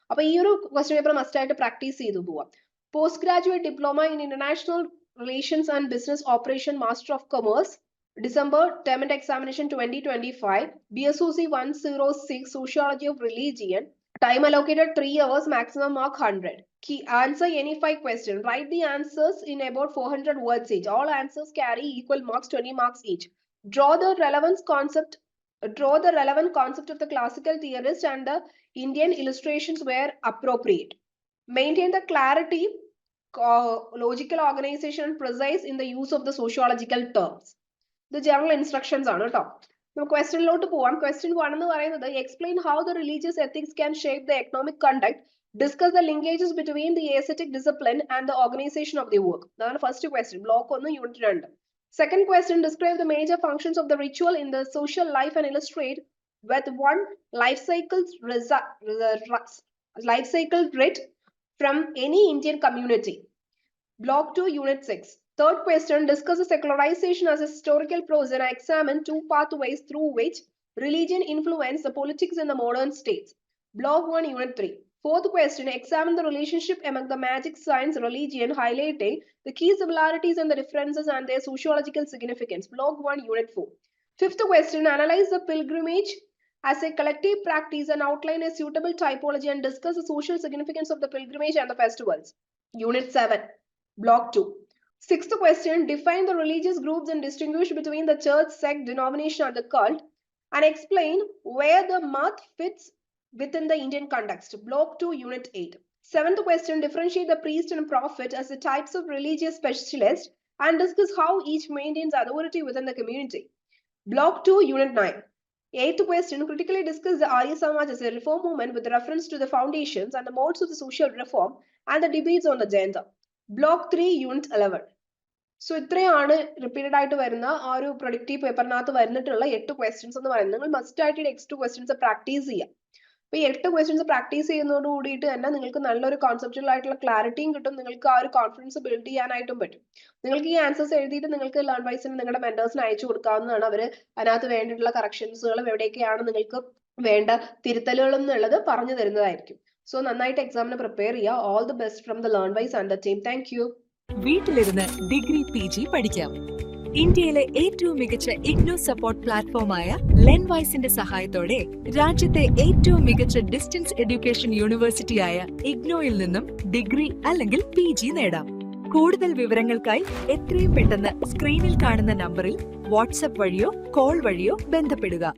അപ്പൊ ഈ ഒരു ക്വസ്റ്റ്യൻ പേപ്പർ മസ്റ്റ് ആയിട്ട് പ്രാക്ടീസ് ചെയ്തു പോവാം. Post graduate diploma in international relations and business operation master of commerce December term examination twenty twenty five B S C one zero six sociology of religion Time allocated 3 hours, maximum mark 100. Key, answer any 5 question. Write the answers in about 400 words each. All answers carry equal marks, 20 marks each. Draw the relevance concept draw the relevant concept of the classical theorist and the Indian illustrations where appropriate. Maintain the clarity, uh, logical organization, precise in the use of the sociological terms. The general instructions are not top. നമുക്ക് ക്വസ്റ്റ്യനിലോട്ട് പോവാം. ക്വസ്റ്റ്യൻ വൺ എന്ന് പറയുന്നത് explain how the religious ethics can shape the economic conduct discuss the linkages between the ascetic discipline and the organisation of the work അതാണ് ഫസ്റ്റ് ക്വസ്റ്റ്യൻ ബ്ലോക്ക് ഒന്ന് യൂണിറ്റ് രണ്ട്. Second question describe the major functions of the ritual in the social life and illustrate with one life cycle resi- res- life cycle writ from any Indian community. Block 2, Unit 6. Third question discusses secularization as a historical process and examine two pathways through which religion influenced the politics in the modern states. Block 1, Unit 3. Fourth question examine the relationship among the magic science religion, highlighting the key similarities and the differences and their sociological significance. Block 1, Unit 4. Fifth question analyze the pilgrimage as a collective practice and outline a suitable typology and discuss the social significance of the pilgrimage and the festivals. Unit 7, Block 2. Sixth question define the religious groups and distinguish between the church, sect, denomination, or the cult and explain where the math fits within the Indian context. Block 2, Unit 8. Seventh question differentiate the priest and prophet as the types of religious specialists and discuss how each maintains authority within the community. Block 2, Unit 9. Eighth question critically discuss the Arya Samaj as a reform movement with reference to the foundations and the modes of the social reform and the debates on the gender. Block 3, Unit 11. So ഇത്രയാണ് റിപ്പീറ്റഡ് ആയിട്ട് വരുന്ന ആ ഒരു പ്രൊഡക്റ്റീവ് പേപ്പറിനകത്ത് വരുന്നിട്ടുള്ള എട്ട് ക്വസ്റ്റ്യൻസ് എന്ന് പറയുന്നത്. നിങ്ങൾ മസ്റ്റ് ആയിട്ട് നെക്സ്റ്റ് ക്വസ്റ്റ്യൻസ് പ്രാക്ടീസ് ചെയ്യുക അപ്പൊ ഈ എട്ട് ക്വസ്റ്റ്യൻസ് പ്രാക്ടീസ് ചെയ്യുന്നതോട് കൂടിയിട്ട് തന്നെ നിങ്ങൾക്ക് നല്ലൊരു കോൺസെപ്റ്റൽ ആയിട്ടുള്ള ക്ലാരിറ്റിയും കിട്ടും. നിങ്ങൾക്ക് ആ ഒരു കോൺഫിഡൻസ് ബിൽഡ് ചെയ്യാനായിട്ടും പറ്റും. നിങ്ങൾക്ക് ഈ ആൻസേഴ്സ് എഴുതിയിട്ട് നിങ്ങൾക്ക് ലേൺ വൈസിന് നിങ്ങളുടെ മെന്റേഴ്സിന് അയച്ചു കൊടുക്കാവുന്നതാണ്. അവർ അതിനകത്ത് വേണ്ടിയിട്ടുള്ള കറക്ഷൻസുകളും എവിടെയൊക്കെയാണ് നിങ്ങൾക്ക് വേണ്ട തിരുത്തലുകൾ എന്നുള്ളത് പറഞ്ഞു തരുന്നതായിരിക്കും. സോ നന്നായിട്ട് എക്സാമിന് പ്രിപ്പയർ ചെയ്യുക all the best from the learn wise and the team thank you വീട്ടിലിരുന്ന് ഡിഗ്രി പി ജി പഠിക്കാം. ഇന്ത്യയിലെ ഏറ്റവും മികച്ച ഇഗ്നോ സപ്പോർട്ട് പ്ലാറ്റ്ഫോമായ ലെൻവൈസിന്റെ സഹായത്തോടെ രാജ്യത്തെ ഏറ്റവും മികച്ച ഡിസ്റ്റൻസ് എഡ്യൂക്കേഷൻ യൂണിവേഴ്സിറ്റിയായ ഇഗ്നോയിൽ നിന്നും ഡിഗ്രി അല്ലെങ്കിൽ പി ജി നേടാം. കൂടുതൽ വിവരങ്ങൾക്കായി എത്രയും പെട്ടെന്ന് സ്ക്രീനിൽ കാണുന്ന നമ്പറിൽ വാട്സപ്പ് വഴിയോ കോൾ വഴിയോ ബന്ധപ്പെടുക.